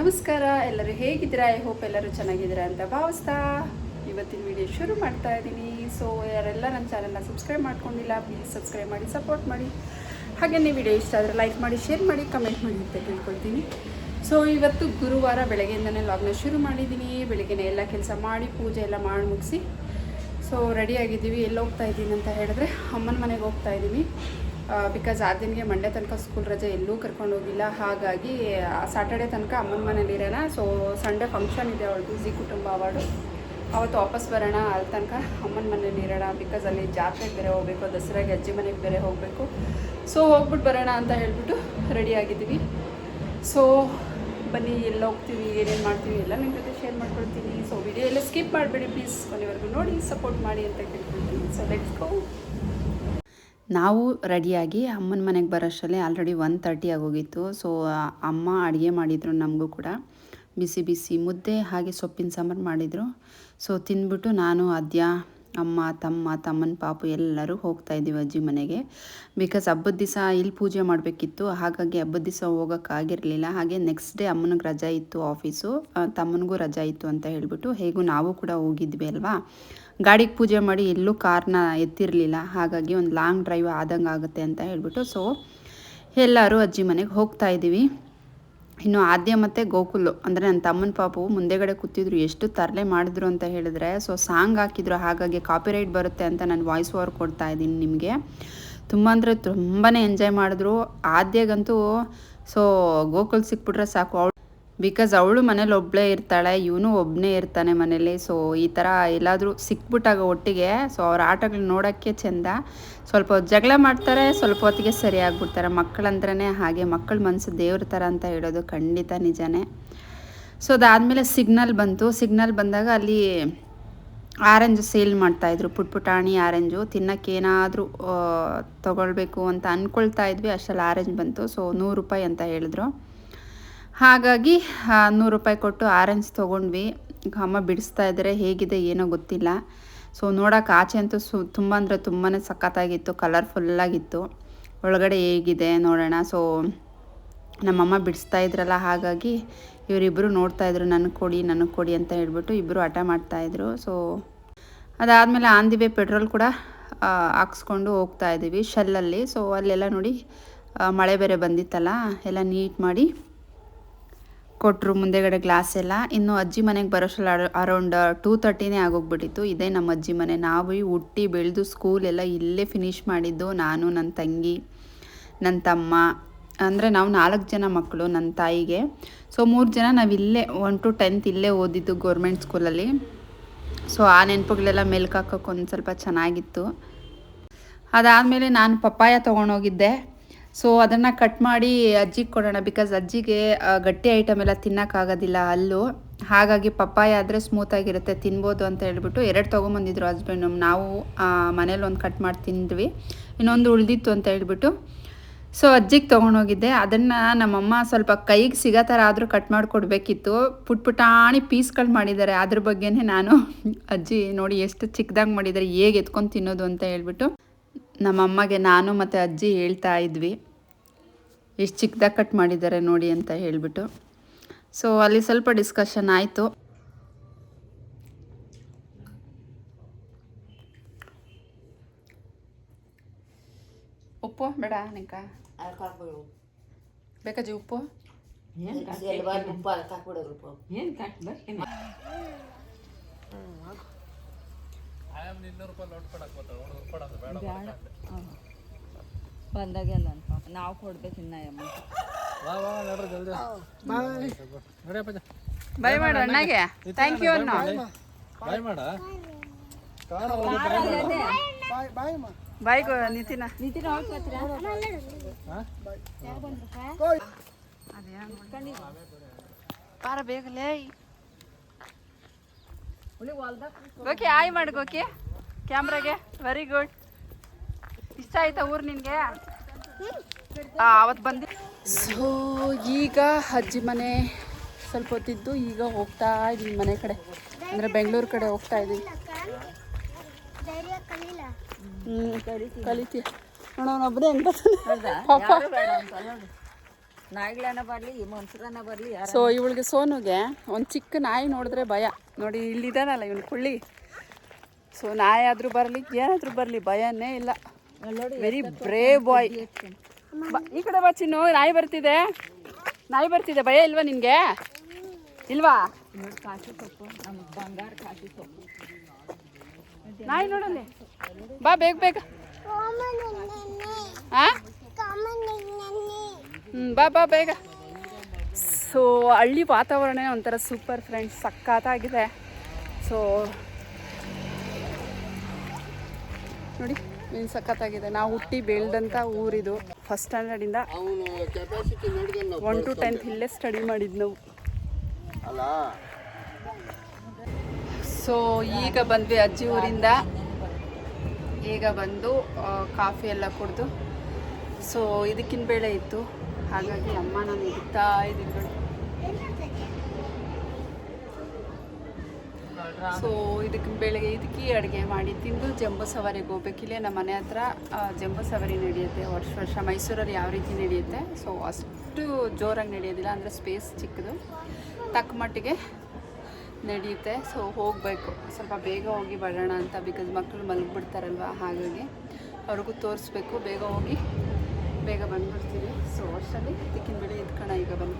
ನಮಸ್ಕಾರ, ಎಲ್ಲರೂ ಹೇಗಿದ್ದೀರಾ? ಐ ಹೋಪ್ ಎಲ್ಲರೂ ಚೆನ್ನಾಗಿದ್ದೀರಾ ಅಂತ ಭಾವಿಸ್ತಾ ಇವತ್ತಿನ ವಿಡಿಯೋ ಶುರು ಮಾಡ್ತಾ ಇದ್ದೀನಿ. ಸೊ ಯಾರೆಲ್ಲ ನನ್ನ ಚಾನಲ್ನ ಸಬ್ಸ್ಕ್ರೈಬ್ ಮಾಡ್ಕೊಂಡಿಲ್ಲ ಪ್ಲೀಸ್ ಸಬ್ಸ್ಕ್ರೈಬ್ ಮಾಡಿ ಸಪೋರ್ಟ್ ಮಾಡಿ. ಹಾಗೆಯೇ ವಿಡಿಯೋ ಇಷ್ಟ ಆದರೆ ಲೈಕ್ ಮಾಡಿ ಶೇರ್ ಮಾಡಿ ಕಮೆಂಟ್ ಮಾಡಿ ಅಂತ ಕೇಳ್ಕೊಳ್ತೀನಿ ಸೊ ಇವತ್ತು ಗುರುವಾರ ಬೆಳಗ್ಗೆಯಿಂದನೇ ಲಾಗ್ನ ಶುರು ಮಾಡಿದ್ದೀನಿ. ಬೆಳಗ್ಗೆನೇ ಎಲ್ಲ ಕೆಲಸ ಮಾಡಿ, ಪೂಜೆ ಎಲ್ಲ ಮಾಡಿ ಮುಗಿಸಿ. ಸೊ ರೆಡಿ ಆಗಿದ್ದೀವಿ. ಎಲ್ಲಿ ಹೋಗ್ತಾ ಇದ್ದೀನಿ ಅಂತ ಹೇಳಿದ್ರೆ ಅಮ್ಮನ ಮನೆಗೆ ಹೋಗ್ತಾ ಇದ್ದೀವಿ ಬಿಕಾಸ್ ಆ ದಿನಗೆ ಮಂಡ್ಯ ತನಕ ಸ್ಕೂಲ್ ರಜೆ ಎಲ್ಲೂ ಕರ್ಕೊಂಡು ಹೋಗಿಲ್ಲ. ಹಾಗಾಗಿ ಸ್ಯಾಟರ್ಡೆ ತನಕ ಅಮ್ಮನ ಮನೇಲಿ ಇರೋಣ. ಸೊ ಸಂಡೇ ಫಂಕ್ಷನ್ ಇದೆ ಅವಳು ಜಿ ಕುಟುಂಬ ಅವಾರ್ಡು ಅವತ್ತು ವಾಪಸ್ ಬರೋಣ ಅಲ್ಲಿ ತನಕ ಅಮ್ಮನ ಮನೇಲಿ ಇರೋಣ ಬಿಕಾಸ್ ಅಲ್ಲಿ ಜಾತ್ರೆಗೆ ಬೇರೆ ಹೋಗಬೇಕು, ದಸರಾಗೆ ಅಜ್ಜಿ ಮನೆಗೆ ಬೇರೆ ಹೋಗಬೇಕು. ಸೊ ಹೋಗ್ಬಿಟ್ಟು ಬರೋಣ ಅಂತ ಹೇಳ್ಬಿಟ್ಟು ರೆಡಿ ಆಗಿದ್ದೀವಿ. ಸೊ ಬನ್ನಿ, ಎಲ್ಲ ಹೋಗ್ತೀವಿ, ಏನೇನು ಮಾಡ್ತೀವಿ ಎಲ್ಲ ನಿಮ್ಮ ಜೊತೆ ಶೇರ್ ಮಾಡ್ಕೊಳ್ತೀನಿ. ಸೊ ವಿಡಿಯೋ ಎಲ್ಲ ಸ್ಕಿಪ್ ಮಾಡಬೇಡಿ ಪ್ಲೀಸ್ ಕೊನೆವರೆಗೂ ನೋಡಿ ಸಪೋರ್ಟ್ ಮಾಡಿ ಅಂತ ಕೇಳ್ಕೊಳ್ತೀನಿ. ಸೊ ಲೆಟ್ಸ್ ಗೋ ನಾವು ರೆಡಿಯಾಗಿ ಅಮ್ಮನ ಮನೆಗೆ ಬರೋಷ್ಟರಲ್ಲಿ ಆಲ್ರೆಡಿ ಒನ್ ತರ್ಟಿ ಆಗೋಗಿತ್ತು. ಸೊ ಅಮ್ಮ ಅಡುಗೆ ಮಾಡಿದರು ನಮಗೂ ಕೂಡ. ಬಿಸಿ ಬಿಸಿ ಮುದ್ದೆ ಹಾಗೆ ಸೊಪ್ಪಿನ ಸಾಂಬಾರು ಮಾಡಿದರು. ಸೊ ತಿಂದ್ಬಿಟ್ಟು ನಾನು, ಅದ್ಯ ಅಮ್ಮ, ತಮ್ಮ, ತಮ್ಮನ ಪಾಪು ಎಲ್ಲರೂ ಹೋಗ್ತಾ ಇದ್ದೀವಿ ಅಜ್ಜಿ ಮನೆಗೆ. ಬಿಕಾಸ್ ಹಬ್ಬದ ದಿವಸ ಇಲ್ಲಿ ಪೂಜೆ ಮಾಡಬೇಕಿತ್ತು. ಹಾಗಾಗಿ ಹಬ್ಬದ ದಿವಸ ಹೋಗೋಕ್ಕಾಗಿರಲಿಲ್ಲ ಹಾಗೆ ನೆಕ್ಸ್ಟ್ ಡೇ ಅಮ್ಮನಿಗೆ ರಜಾ ಇತ್ತು ಆಫೀಸು ತಮ್ಮನಿಗೂ ರಜಾ ಇತ್ತು ಅಂತ ಹೇಳಿಬಿಟ್ಟು ಹೇಗೂ ನಾವು ಕೂಡ ಹೋಗಿದ್ವಿ ಅಲ್ವಾ? ಗಾಡಿಗೆ ಪೂಜೆ ಮಾಡಿ ಎಲ್ಲೂ ಕಾರ್ನ ಎತ್ತಿರಲಿಲ್ಲ. ಹಾಗಾಗಿ ಒಂದು ಲಾಂಗ್ ಡ್ರೈವ್ ಆದಂಗೆ ಆಗುತ್ತೆ ಅಂತ ಹೇಳಿಬಿಟ್ಟು. ಸೊ ಎಲ್ಲರೂ ಅಜ್ಜಿ ಮನೆಗೆ ಹೋಗ್ತಾ ಇದ್ದೀವಿ. ಇನ್ನು ಆದ್ಯ ಮತ್ತು ಗೋಕುಲು ಅಂದರೆ ನನ್ನ ತಮ್ಮನ ಪಾಪು ಮುಂದೆಗಡೆ ಕೂತಿದ್ರು, ಎಷ್ಟು ತರಲೆ ಮಾಡಿದ್ರು ಅಂತ ಹೇಳಿದ್ರೆ ಸೊ ಸಾಂಗ್ ಹಾಕಿದ್ರು, ಹಾಗಾಗಿ ಕಾಪಿರೈಟ್ ಬರುತ್ತೆ ಅಂತ ನಾನು ವಾಯ್ಸ್ ಓವರ್ ಕೊಡ್ತಾ ಇದ್ದೀನಿ ನಿಮಗೆ. ತುಂಬ ಅಂದರೆ ತುಂಬಾ ಎಂಜಾಯ್ ಮಾಡಿದ್ರು. ಆದ್ಯಗಂತೂ ಸೊ ಗೋಕುಲ್ ಸಿಕ್ಬಿಟ್ರೆ ಸಾಕು. ಅವಳು ಬಿಕಾಸ್ ಅವಳು ಮನೇಲಿ ಒಬ್ಬಳೇ ಇರ್ತಾಳೆ, ಇವನು ಒಬ್ಬನೇ ಇರ್ತಾನೆ ಮನೇಲಿ. ಸೊ ಈ ಥರ ಎಲ್ಲಾದರೂ ಸಿಕ್ಬಿಟ್ಟಾಗ ಒಟ್ಟಿಗೆ ಸೊ ಅವ್ರ ಆಟಗಳು ನೋಡೋಕ್ಕೆ ಚೆಂದ. ಸ್ವಲ್ಪ ಜಗಳ ಮಾಡ್ತಾರೆ, ಸ್ವಲ್ಪ ಹೊತ್ತಿಗೆ ಸರಿ ಆಗ್ಬಿಡ್ತಾರೆ ಮಕ್ಕಳಂದ್ರೇ ಹಾಗೆ, ಮಕ್ಕಳ ಮನಸ್ಸು ದೇವ್ರ ಥರ ಅಂತ ಹೇಳೋದು ಖಂಡಿತ ನಿಜನೇ. ಸೊ ಅದಾದಮೇಲೆ ಸಿಗ್ನಲ್ ಬಂತು. ಸಿಗ್ನಲ್ ಬಂದಾಗ ಅಲ್ಲಿ ಆರೆಂಜ್ ಸೇಲ್ ಮಾಡ್ತಾಯಿದ್ರು ಪುಟ್ ಪುಟಾಣಿ ಆರೆಂಜು. ತಿನ್ನಕ್ಕೆ ಏನಾದರೂ ತೊಗೊಳ್ಬೇಕು ಅಂತ ಅಂದ್ಕೊಳ್ತಾ ಇದ್ವಿ. ಅಷ್ಟರಲ್ಲಿ ಆರೆಂಜ್ ಬಂತು. ಸೊ ನೂರು ರೂಪಾಯಿ ಅಂತ ಹೇಳಿದ್ರು. ಹಾಗಾಗಿ ನೂರು ರೂಪಾಯಿ ಕೊಟ್ಟು ಆರೆಂಜ್ ತೊಗೊಂಡ್ವಿ. ಅಮ್ಮ ಬಿಡಿಸ್ತಾ ಇದ್ದಾರೆ, ಹೇಗಿದೆ, ಏನೋ ಗೊತ್ತಿಲ್ಲ. ಸೊ ನೋಡೋಕೆ ಆಚೆ ಅಂತೂ ಸು, ತುಂಬ ಅಂದರೆ ತುಂಬಾ ಸಖತ್ತಾಗಿತ್ತು ಕಲರ್ಫುಲ್ಲಾಗಿತ್ತು ಒಳಗಡೆ ಹೇಗಿದೆ ನೋಡೋಣ. ಸೊ ನಮ್ಮಮ್ಮ ಬಿಡಿಸ್ತಾ ಇದ್ರಲ್ಲ, ಹಾಗಾಗಿ ಇವರಿಬ್ಬರು ನೋಡ್ತಾ ಇದ್ರು, ನನಗೆ ಕೊಡಿ ನನಗೆ ಕೊಡಿ ಅಂತ ಹೇಳ್ಬಿಟ್ಟು ಇಬ್ಬರು ಹಠ ಮಾಡ್ತಾಯಿದ್ರು ಸೊ ಅದಾದಮೇಲೆ ಆನ್ ದಿ ವೇ ಪೆಟ್ರೋಲ್ ಕೂಡ ಹಾಕ್ಸ್ಕೊಂಡು ಹೋಗ್ತಾ ಇದ್ದೀವಿ, ಶೆಲ್ಲಲ್ಲಿ. ಸೊ ಅಲ್ಲೆಲ್ಲ ನೋಡಿ ಮಳೆ ಬೇರೆ ಬಂದಿತ್ತಲ್ಲ, ಎಲ್ಲ ನೀಟ್ ಮಾಡಿ ಕೊಟ್ಟರು ಮುಂದೆಗಡೆ ಗ್ಲಾಸ್ ಎಲ್ಲ. ಇನ್ನು ಅಜ್ಜಿ ಮನೆಗೆ ಬರೋಷ್ಟರಲ್ಲಿ ಅರೌಂಡ್ ಟೂ ತರ್ಟಿನೇ ಆಗೋಗ್ಬಿಟ್ಟಿತ್ತು. ಇದೇ ನಮ್ಮ ಅಜ್ಜಿ ಮನೆ. ನಾವು ಹುಟ್ಟಿ ಬೆಳೆದು ಸ್ಕೂಲ್ ಎಲ್ಲ ಇಲ್ಲೇ ಫಿನಿಷ್ ಮಾಡಿದ್ದು ನಾನು ನನ್ನ ತಂಗಿ ನನ್ನ ತಮ್ಮ. ಅಂದರೆ ನಾವು ನಾಲ್ಕು ಜನ ಮಕ್ಕಳು ನನ್ನ ತಾಯಿಗೆ. ಸೊ ಮೂರು ಜನ ನಾವು ಇಲ್ಲೇ ಒನ್ ಟು ಟೆಂತ್ ಇಲ್ಲೇ ಓದಿದ್ದು ಗೌರ್ಮೆಂಟ್ ಸ್ಕೂಲಲ್ಲಿ ಸೊ ಆ ನೆನಪುಗಳೆಲ್ಲ ಮೆಲ್ಕು ಹಾಕೋಕೆ ಒಂದು ಸ್ವಲ್ಪ ಚೆನ್ನಾಗಿತ್ತು. ಅದಾದಮೇಲೆ ನಾನು ಪಪ್ಪಾಯ ತೊಗೊಂಡೋಗಿದ್ದೆ. ಸೊ ಅದನ್ನು ಕಟ್ ಮಾಡಿ ಅಜ್ಜಿಗೆ ಕೊಡೋಣ. ಬಿಕಾಸ್ ಅಜ್ಜಿಗೆ ಗಟ್ಟಿ ಐಟಮ್ ಎಲ್ಲ ತಿನ್ನೋಕ್ಕಾಗೋದಿಲ್ಲ ಅಲ್ಲೂ. ಹಾಗಾಗಿ ಪಪ್ಪಾಯ ಆದರೆ ಸ್ಮೂತಾಗಿರುತ್ತೆ ತಿನ್ಬೋದು ಅಂತ ಹೇಳ್ಬಿಟ್ಟು ಎರಡು ತೊಗೊಂಬಂದಿದ್ರು ಹಸ್ಬೆಂಡ್ ನಾವು ಮನೇಲಿ ಒಂದು ಕಟ್ ಮಾಡಿ ತಿಂದ್ವಿ. ಇನ್ನೊಂದು ಉಳಿದಿತ್ತು ಅಂತ ಹೇಳ್ಬಿಟ್ಟು. ಸೊ ಅಜ್ಜಿಗೆ ತೊಗೊಂಡೋಗಿದ್ದೆ. ಅದನ್ನು ನಮ್ಮಮ್ಮ ಸ್ವಲ್ಪ ಕೈಗೆ ಸಿಗೋ ಥರ ಆದರೂ ಕಟ್ ಮಾಡಿಕೊಡ್ಬೇಕಿತ್ತು ಪುಟ್ ಪುಟಾಣಿ ಪೀಸ್ಗಳು ಮಾಡಿದ್ದಾರೆ. ಅದ್ರ ಬಗ್ಗೆನೇ ನಾನು ಅಜ್ಜಿ ನೋಡಿ ಎಷ್ಟು ಚಿಕ್ಕದಾಗಿ ಮಾಡಿದ್ದಾರೆ. ಹೇಗೆ ಎತ್ಕೊಂಡು ತಿನ್ನೋದು ಅಂತ ಹೇಳ್ಬಿಟ್ಟು. ನಮ್ಮಮ್ಮಗೆ ನಾನು ಮತ್ತು ಅಜ್ಜಿ ಹೇಳ್ತಾ ಇದ್ವಿ ಎಷ್ಟು ಚಿಕ್ಕದಾಗಿ ಕಟ್ ಮಾಡಿದ್ದಾರೆ ನೋಡಿ ಅಂತ ಹೇಳಿಬಿಟ್ಟು. ಸೊ ಅಲ್ಲಿ ಸ್ವಲ್ಪ ಡಿಸ್ಕಷನ್ ಆಯಿತು. ಉಪ್ಪು ಬೇಡ ನಿಂಕ ಬೇಕಾಜಿ ಉಪ್ಪು? ಬಂದಾಗೆಲ್ಲ ಪಾಪ ನಾವು ಕೊಡ್ಬೇಕು ಇನ್ನ ಯಮ್ಮ ಬೈ ಮಾಡು ಅಣ್ಣಗೆ. ಥ್ಯಾಂಕ್ ಯು ಅಣ್ಣ. ಬಾಯ್ ಗೋ ನಿತಿನ. ನಿತಿನ ಪಾರ ಬೇಗಲೇ. ಗೋಕಿ ಆಯ್ ಮಾಡು ಗೋಕಿ. ಕ್ಯಾಮ್ರಾಗೆ ವೆರಿ ಗುಡ್ ಇಷ್ಟ ಆಯ್ತಾ ಊರು ನಿನಗೆ? ಅವತ್ತು ಬಂದಿ ಸೊ ಈಗ ಅಜ್ಜಿ ಮನೆ ಸ್ವಲ್ಪ ಹೊತ್ತಿದ್ದು ಈಗ ಹೋಗ್ತಾ ಇದ್ದೀನಿ ಮನೆ ಕಡೆ. ಅಂದರೆ ಬೆಂಗಳೂರು ಕಡೆ ಹೋಗ್ತಾ ಇದ್ದೀನಿ ಹ್ಞೂ ಕಲಿತಿ ನೋಡೋಣ ಒಬ್ಬನೇ ಹೆಂಗ್ ಬರ್ತಾನೆ ಪಾಪ. ನಾಯಿಗಳನ್ನ ಬರಲಿ ಈ ಬರಲಿ ಬರ್ಲಿ ಯಾರ ಸೊ ಇವಳಿಗೆ ಸೋನುಗೆ ಒಂದು ಚಿಕ್ಕ ನಾಯಿ ನೋಡಿದ್ರೆ ಭಯ. ನೋಡಿ ಇಲ್ಲಿದ್ದಾನಲ್ಲ ಇವನು ಕುಳ್ಳಿ. ಸೊ ನಾಯಿ ಆದರೂ ಬರಲಿ ಏನಾದರೂ ಬರಲಿ ಭಯನೇ ಇಲ್ಲ. ನೋಡಿ ವೆರಿ ಬ್ರೇ ಬಾಯ್ ಈ ಕಡೆ ಬಾ ಚಿನ್ನು ನಾಯಿ ಬರ್ತಿದೆ. ನಾಯಿ ಬರ್ತಿದೆ ಭಯ ಇಲ್ವಾ ನಿನಗೆ? ಇಲ್ವಾ? ನೋಡಿ ಕಾಶಿ ಸೊಪ್ಪು ನಮ್ಮ ಬಂಗಾರ ಕಾಶಿ ಸೊಪ್ಪು. ನಾಯಿ ನೋಡಲ್ಲಿ. ಬಾ ಬೇಗ ಬೇಗ. ಹಾಂ ಬಾ ಬಾ ಬೇಗ. ಸೊ ಹಳ್ಳಿ ವಾತಾವರಣ ಒಂಥರ ಸೂಪರ್ ಫ್ರೆಂಡ್ಸ್ ಸಕ್ಕತ್ತಾಗಿದೆ ಸೊ ನೋಡಿ ಮೀನ್ ಸಖತ್ತಾಗಿದೆ. ನಾವು ಹುಟ್ಟಿ ಬೆಳೆದಂಥ ಊರಿದು ಫಸ್ಟ್ ಸ್ಟ್ಯಾಂಡರ್ಡಿಂದ ಒನ್ ಟು ಟೆಂತ್ ಇಲ್ಲೇ ಸ್ಟಡಿ ಮಾಡಿದ್ ನಾವು. ಸೊ ಈಗ ಬಂದ್ವಿ ಅಜ್ಜಿ ಊರಿಂದ. ಈಗ ಬಂದು ಕಾಫಿ ಎಲ್ಲ ಕುಡಿದು. ಸೊ ಇದಕ್ಕಿನ ಬೇಳೆ ಇತ್ತು. ಹಾಗಾಗಿ ಅಮ್ಮ ನಾನು ಇಡ್ತಾ ಇದ್ದೀನಿ ನೋಡಿ. ಸೊ ಇದಕ್ಕೆ ಬೆಳಗ್ಗೆ ಇದಕ್ಕೆ ಅಡುಗೆ ಮಾಡಿ ತಿಂದು ಜಂಬೂ ಸವಾರಿಗೆ ಹೋಗ್ಬೇಕಿಲ್ಲ ನಮ್ಮ ಮನೆ ಹತ್ರ ಜಂಬೂ ಸವಾರಿ ನಡೆಯುತ್ತೆ. ವರ್ಷ ವರ್ಷ ಮೈಸೂರಲ್ಲಿ ಯಾವ ರೀತಿ ನಡೆಯುತ್ತೆ? ಸೊ ಅಷ್ಟು ಜೋರಾಗಿ ನಡೆಯೋದಿಲ್ಲ, ಅಂದರೆ ಸ್ಪೇಸ್ ಚಿಕ್ಕದು. ತಕ್ಕ ಮಟ್ಟಿಗೆ ನಡೆಯುತ್ತೆ. ಸೊ ಹೋಗಬೇಕು. ಸ್ವಲ್ಪ ಬೇಗ ಹೋಗಿ ಬರೋಣ ಅಂತ ಬಿಕಾಸ್ ಮಕ್ಕಳು ಮಲಗಿಬಿಡ್ತಾರಲ್ವ? ಹಾಗಾಗಿ ಅವ್ರಿಗೂ ತೋರಿಸ್ಬೇಕು. ಬೇಗ ಹೋಗಿ ಬೇಗ ಬಂದ್ಬಿಡ್ತೀವಿ. ಸೊ ಅಷ್ಟರಲ್ಲಿ ತಿಕ್ಕಿನ ಬೆಳೆ ಎತ್ಕೋಣ ಈಗ ಬಂದು